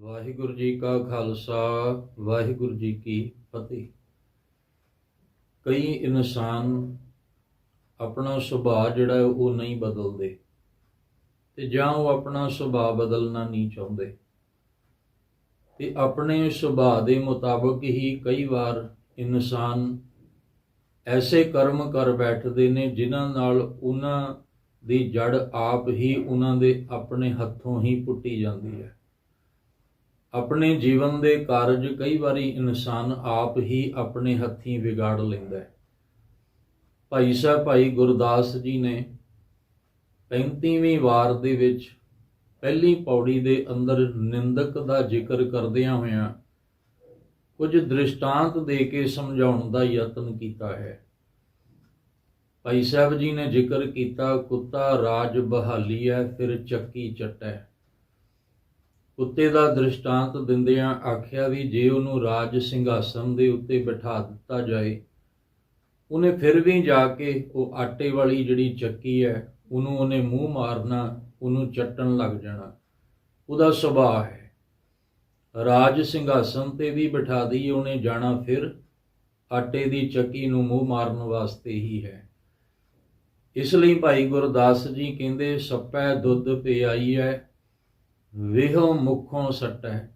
ਵਾਹਿਗੁਰੂ ਜੀ ਕਾ ਖਾਲਸਾ, ਵਾਹਿਗੁਰੂ ਜੀ ਕੀ ਫਤਿਹ। ਕਈ ਇਨਸਾਨ ਆਪਣਾ ਸੁਭਾਅ ਜਿਹੜਾ ਹੈ ਉਹ ਨਹੀਂ ਬਦਲਦੇ ਤੇ ਜਾਂ ਉਹ ਆਪਣਾ ਸੁਭਾਅ ਬਦਲਣਾ ਨਹੀਂ ਚਾਹੁੰਦੇ। ਤੇ ਆਪਣੇ ਸੁਭਾਅ ਦੇ ਮੁਤਾਬਕ ਹੀ ਕਈ ਵਾਰ ਇਨਸਾਨ ਐਸੇ ਕਰਮ ਕਰ ਬੈਠਦੇ ਨੇ ਜਿਨ੍ਹਾਂ ਨਾਲ ਉਹਨਾਂ ਦੀ ਜੜ ਆਪ ਹੀ ਉਹਨਾਂ ਦੇ ਆਪਣੇ ਹੱਥੋਂ ਹੀ ਪੁੱਟੀ ਜਾਂਦੀ ਹੈ। ਆਪਣੇ ਜੀਵਨ ਦੇ ਕਾਰਜ ਕਈ ਵਾਰੀ ਇਨਸਾਨ ਆਪ ਹੀ ਆਪਣੇ ਹੱਥੀਂ ਵਿਗਾੜ ਲੈਂਦਾ ਹੈ। ਭਾਈ ਸਾਹਿਬ, ਭਾਈ ਗੁਰਦਾਸ ਜੀ ਨੇ 35ਵੀਂ ਵਾਰ ਦੇ ਵਿੱਚ ਪਹਿਲੀ ਪੌੜੀ ਦੇ ਅੰਦਰ ਨਿੰਦਕ ਦਾ ਜ਼ਿਕਰ ਕਰਦਿਆਂ ਹੋਇਆਂ ਕੁਝ ਦ੍ਰਿਸ਼ਟਾਂਤ ਦੇ ਕੇ ਸਮਝਾਉਣ ਦਾ ਯਤਨ ਕੀਤਾ ਹੈ। ਭਾਈ ਸਾਹਿਬ ਜੀ ਨੇ ਜ਼ਿਕਰ ਕੀਤਾ, ਕੁੱਤਾ ਰਾਜ ਬਹਾਲੀ ਹੈ, ਫਿਰ ਚੱਕੀ ਚੱਟੈ। ਕੁੱਤੇ ਦਾ ਦ੍ਰਿਸ਼ਟਾਂਤ ਦਿੰਦਿਆਂ ਆਖਿਆ ਵੀ ਜੇ ਉਹਨੂੰ ਰਾਜ ਸਿੰਘਾਸਨ ਦੇ ਉੱਤੇ ਬਿਠਾ ਦਿੱਤਾ ਜਾਏ, ਉਹਨੇ ਫਿਰ ਵੀ ਜਾ ਕੇ ਉਹ ਆਟੇ ਵਾਲੀ ਜਿਹੜੀ ਚੱਕੀ ਹੈ, ਉਹਨੂੰ ਉਹਨੇ ਮੂੰਹ ਮਾਰਨਾ, ਉਹਨੂੰ ਚੱਟਣ ਲੱਗ ਜਾਣਾ। ਉਹਦਾ ਸੁਭਾਅ ਹੈ। ਰਾਜ ਸਿੰਘਾਸਨ ਤੇ ਵੀ ਬਿਠਾ ਦਈਏ, ਉਹਨੇ ਜਾਣਾ ਫਿਰ ਆਟੇ ਦੀ ਚੱਕੀ ਨੂੰ ਮੂੰਹ ਮਾਰਨ ਵਾਸਤੇ ਹੀ ਹੈ। ਇਸ ਲਈ ਭਾਈ ਗੁਰਦਾਸ ਜੀ ਕਹਿੰਦੇ, ਸੱਪੈ ਦੁੱਧ ਪਿਆਈ ਹੈ ਵਿਹੋ ਮੁਖੋਂ ਸੱਟੈ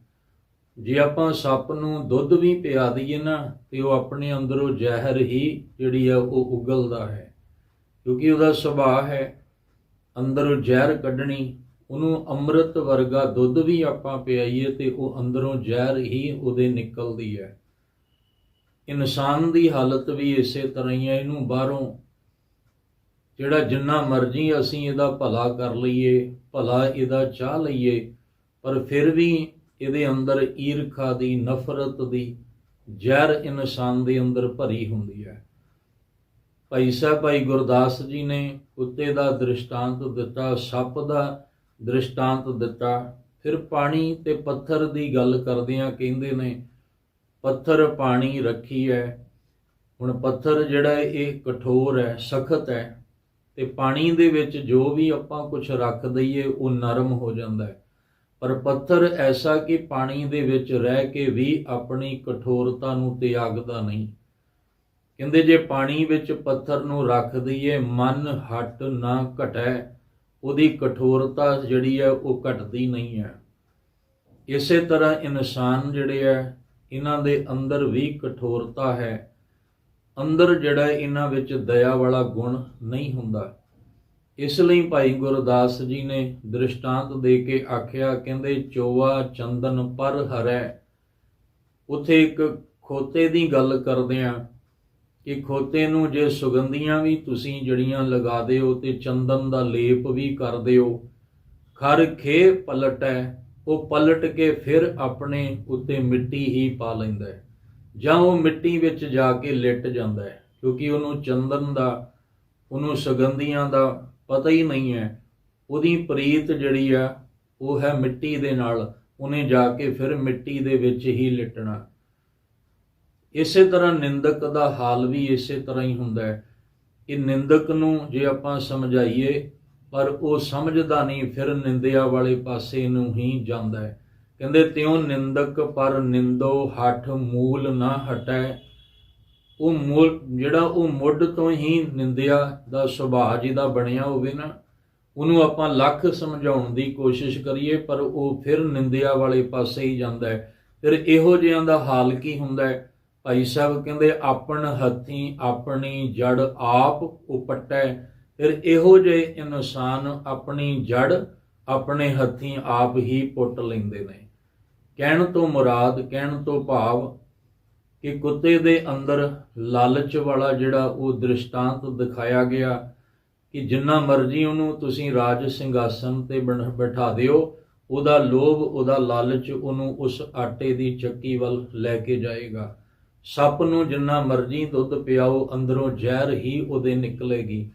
ਜੇ ਆਪਾਂ ਸੱਪ ਨੂੰ ਦੁੱਧ ਵੀ ਪਿਆ ਦਈਏ ਨਾ, ਤੇ ਉਹ ਆਪਣੇ ਅੰਦਰੋਂ ਜ਼ਹਿਰ ਹੀ ਜਿਹੜੀ ਹੈ ਉਹ ਉਗਲਦਾ ਹੈ। ਕਿਉਂਕਿ ਉਹਦਾ ਸੁਭਾਅ ਹੈ, ਅੰਦਰੋਂ ਜ਼ਹਿਰ ਕੱਢਣੀ, ਉਹਨੂੰ ਅੰਮ੍ਰਿਤ ਵਰਗਾ ਦੁੱਧ ਵੀ ਆਪਾਂ ਪਿਆਈਏ ਤੇ ਉਹ ਅੰਦਰੋਂ ਜ਼ਹਿਰ ਹੀ ਉਹਦੇ ਨਿਕਲਦੀ ਹੈ। ਇਨਸਾਨ ਦੀ ਹਾਲਤ ਵੀ ਇਸੇ ਤਰ੍ਹਾਂ ਹੀ ਹੈ, ਇਹਨੂੰ ਬਾਹਰੋਂ ਜਿਹੜਾ ਜਿੰਨਾ ਮਰਜ਼ੀ ਅਸੀਂ ਇਹਦਾ ਭਲਾ ਕਰ ਲਈਏ, ਭਲਾ ਇਹਦਾ ਚਾਹ ਲਈਏ, ਪਰ ਫਿਰ ਵੀ ਇਹਦੇ ਅੰਦਰ ਈਰਖਾ ਦੀ, ਨਫ਼ਰਤ ਦੀ ਜ਼ਹਿਰ ਇਨਸਾਨ ਦੇ ਅੰਦਰ ਭਰੀ ਹੁੰਦੀ ਹੈ। ਭਾਈ ਸਾਹਿਬ, ਭਾਈ ਗੁਰਦਾਸ ਜੀ ਨੇ ਕੁੱਤੇ ਦਾ ਦ੍ਰਿਸ਼ਟਾਂਤ ਦਿੱਤਾ, ਸੱਪ ਦਾ ਦ੍ਰਿਸ਼ਟਾਂਤ ਦਿੱਤਾ। ਫਿਰ ਪਾਣੀ ਤੇ ਪੱਥਰ ਦੀ ਗੱਲ ਕਰਦਿਆਂ ਕਹਿੰਦੇ ਨੇ, ਪੱਥਰ ਪਾਣੀ ਰੱਖੀ ਹੈ ਹੁਣ ਪੱਥਰ ਜਿਹੜਾ ਇਹ ਕਠੋਰ ਹੈ ਸਖਤ ਹੈ ਤੇ ਪਾਣੀ ਦੇ ਵਿੱਚ ਜੋ ਵੀ ਆਪਾਂ ਕੁਝ ਰੱਖ ਦਈਏ, ਉਹ ਨਰਮ ਹੋ ਜਾਂਦਾ ਹੈ। ਪਰ ਪੱਥਰ ਐਸਾ ਕਿ ਪਾਣੀ ਦੇ ਵਿੱਚ ਰਹਿ ਕੇ ਵੀ ਆਪਣੀ ਕਠੋਰਤਾ ਨੂੰ ਤਿਆਗਦਾ ਨਹੀਂ। ਕਹਿੰਦੇ ਜੇ ਪਾਣੀ ਵਿੱਚ ਪੱਥਰ ਨੂੰ ਰੱਖ ਦਈਏ, ਮਨ ਹਟ ਨਾ ਘਟੈ, ਉਹਦੀ ਕਠੋਰਤਾ ਜਿਹੜੀ ਹੈ, ਉਹ ਘਟਦੀ ਨਹੀਂ ਹੈ। ਇਸੇ ਤਰ੍ਹਾਂ ਇਨਸਾਨ ਜਿਹੜੇ ਹੈ, ਇਹਨਾਂ ਦੇ ਅੰਦਰ ਵੀ ਕਠੋਰਤਾ ਹੈ। ਅੰਦਰ ਜਿਹੜਾ ਇਹਨਾਂ ਵਿੱਚ ਦਇਆ ਵਾਲਾ ਗੁਣ ਨਹੀਂ ਹੁੰਦਾ। ਇਸ ਲਈ ਭਾਈ ਗੁਰਦਾਸ ਜੀ ਨੇ ਦ੍ਰਿਸ਼ਟਾਂਤ ਦੇ ਕੇ ਆਖਿਆ, ਕਹਿੰਦੇ, ਚੋਵਾ ਚੰਦਨ ਪਰ ਹਰੈ। ਉਥੇ ਇੱਕ ਖੋਤੇ ਦੀ ਗੱਲ ਕਰਦੇ ਆ ਕਿ ਖੋਤੇ ਨੂੰ ਜੇ ਸੁਗੰਧੀਆਂ ਵੀ ਤੁਸੀਂ ਜੜੀਆਂ ਲਗਾ ਦਿਓ ਤੇ ਚੰਦਨ ਦਾ ਲੇਪ ਵੀ ਕਰ ਦਿਓ। ਖਰ ਖੇ ਪਲਟੈ, ਉਹ ਪਲਟ ਕੇ ਫਿਰ ਆਪਣੇ ਉੱਤੇ ਮਿੱਟੀ ਹੀ ਪਾ ਲੈਂਦਾ ਹੈ। ਜਾਂ ਉਹ ਮਿੱਟੀ ਵਿੱਚ ਜਾ ਕੇ ਲਿਟ ਜਾਂਦਾ ਹੈ, ਕਿਉਂਕਿ ਉਹਨੂੰ ਚੰਦਨ ਦਾ, ਉਹਨੂੰ ਸੁਗੰਧੀਆਂ ਦਾ ਪਤਾ ਹੀ ਨਹੀਂ ਹੈ। ਉਹਦੀ ਪ੍ਰੀਤ ਜਿਹੜੀ ਆ, ਉਹ ਹੈ ਮਿੱਟੀ ਦੇ ਨਾਲ, ਉਹਨੇ ਜਾ ਕੇ ਫਿਰ ਮਿੱਟੀ ਦੇ ਵਿੱਚ ਹੀ ਲਿਟਣਾ। ਇਸੇ ਤਰ੍ਹਾਂ ਨਿੰਦਕ ਦਾ ਹਾਲ ਵੀ ਇਸੇ ਤਰ੍ਹਾਂ ਹੀ ਹੁੰਦਾ ਹੈ। ਕਿ ਨਿੰਦਕ ਨੂੰ ਜੇ ਆਪਾਂ ਸਮਝਾਈਏ, ਪਰ ਉਹ ਸਮਝਦਾ ਨਹੀਂ, ਫਿਰ ਨਿੰਦਿਆ ਵਾਲੇ ਪਾਸੇ ਨੂੰ ਹੀ ਜਾਂਦਾ ਹੈ। ਕਹਿੰਦੇ ਤਿਉ ਨਿੰਦਕ ਪਰ ਨਿੰਦੋ ਹੱਠ ਮੂਲ ਨਾ ਹਟੈ। ਉਹ ਮੂਲ ਜਿਹੜਾ ਉਹ ਮੁੱਢ ਤੋਂ ਹੀ ਨਿੰਦਿਆ ਦਾ ਸੁਭਾਅ ਜਿਹਦਾ ਬਣਿਆ ਹੋਵੇ ਨਾ, ਉਹਨੂੰ ਆਪਾਂ ਲੱਖ ਸਮਝਾਉਣ ਦੀ ਕੋਸ਼ਿਸ਼ ਕਰੀਏ, ਪਰ ਉਹ ਫਿਰ ਨਿੰਦਿਆ ਵਾਲੇ ਪਾਸੇ ਹੀ ਜਾਂਦਾ ਹੈ। ਫਿਰ ਇਹੋ ਜਿਹਾਂ ਦਾ ਹਾਲ ਕੀ ਹੁੰਦਾ ਹੈ? ਭਾਈ ਸਾਹਿਬ ਕਹਿੰਦੇ, ਆਪਣ ਹੱਥੀ ਆਪਣੀ ਜੜ ਆਪ ਉਪਟੈ। ਫਿਰ ਇਹੋ ਜਿਹੇ ਇਨਸਾਨ ਆਪਣੀ ਜੜ ਆਪਣੇ ਹੱਥੀ ਆਪ ਹੀ ਪੁੱਟ ਲੈਂਦੇ ਨੇ। ਕਹਿਣ ਤੋਂ ਮੁਰਾਦ, ਕਹਿਣ ਤੋਂ ਭਾਵ ਕਿ ਕੁੱਤੇ ਦੇ ਅੰਦਰ ਲਾਲਚ ਵਾਲਾ ਜਿਹੜਾ ਉਹ ਦ੍ਰਿਸ਼ਟਾਂਤ ਦਿਖਾਇਆ ਗਿਆ ਕਿ ਜਿੰਨਾ ਮਰਜ਼ੀ ਉਹਨੂੰ ਤੁਸੀਂ ਰਾਜ ਸਿੰਘਾਸਨ ਤੇ ਬਣ- ਬਿਠਾ ਦਿਓ, ਉਹਦਾ ਲੋਭ, ਉਹਦਾ ਲਾਲਚ ਉਹਨੂੰ ਉਸ ਆਟੇ ਦੀ ਚੱਕੀ ਵੱਲ ਲੈ ਕੇ ਜਾਏਗਾ। ਸੱਪ ਨੂੰ ਜਿੰਨਾ ਮਰਜ਼ੀ ਦੁੱਧ ਪਿਆਓ, ਅੰਦਰੋਂ ਜ਼ਹਿਰ ਹੀ ਉਹਦੇ ਨਿਕਲੇਗੀ।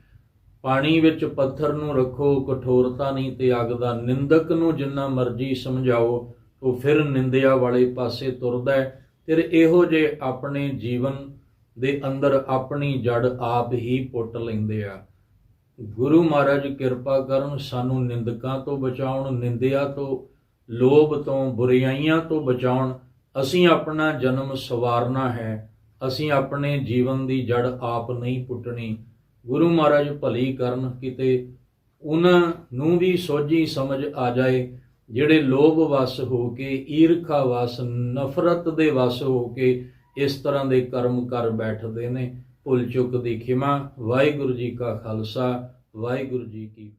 ਪਾਣੀ ਵਿੱਚ ਪੱਥਰ ਨੂੰ ਰੱਖੋ, ਕਠੋਰਤਾ ਨਹੀਂ ਤਿਆਗਦਾ ਨਿੰਦਕ ਨੂੰ ਜਿੰਨਾ ਮਰਜ਼ੀ ਸਮਝਾਓ ਉਹ ਫਿਰ ਨਿੰਦਿਆ ਵਾਲੇ ਪਾਸੇ ਤੁਰਦਾ ਹੈ। ਫਿਰ ਇਹੋ ਜੇ ਆਪਣੇ ਜੀਵਨ ਦੇ ਅੰਦਰ ਆਪਣੀ ਜੜ ਆਪ ਹੀ ਪੁੱਟ ਲੈਂਦੇ ਆ। ਗੁਰੂ ਮਹਾਰਾਜ ਕਿਰਪਾ ਕਰਨ ਸਾਨੂੰ ਨਿੰਦਕਾਂ ਤੋਂ ਬਚਾਉਣ, ਨਿੰਦਿਆ ਤੋਂ, ਲੋਭ ਤੋਂ, ਬੁਰਾਈਆਂ ਤੋਂ ਬਚਾਉਣ। ਅਸੀਂ ਆਪਣਾ ਜਨਮ ਸਵਾਰਨਾ ਹੈ। ਅਸੀਂ ਆਪਣੇ ਜੀਵਨ ਦੀ ਜੜ ਆਪ ਨਹੀਂ ਪੁੱਟਣੀ। ਗੁਰੂ ਮਹਾਰਾਜ ਭਲੀ ਕਰਨ ਕਿਤੇ ਉਹਨਾਂ ਨੂੰ ਵੀ ਸੋਝੀ ਸਮਝ ਆ ਜਾਏ। ਜਿਹੜੇ ਲੋਭ ਵਸ ਹੋ ਕੇ, ਈਰਖਾ ਵਸ, ਨਫ਼ਰਤ ਦੇ ਵਸ ਹੋ ਕੇ ਇਸ ਤਰ੍ਹਾਂ ਦੇ ਕਰਮ ਕਰ ਬੈਠਦੇ ਨੇ। ਭੁੱਲ ਚੁੱਕ ਦੀ ਖਿਮਾ। ਵਾਹਿਗੁਰੂ ਜੀ ਕਾ ਖਾਲਸਾ, ਵਾਹਿਗੁਰੂ ਜੀ ਕੀ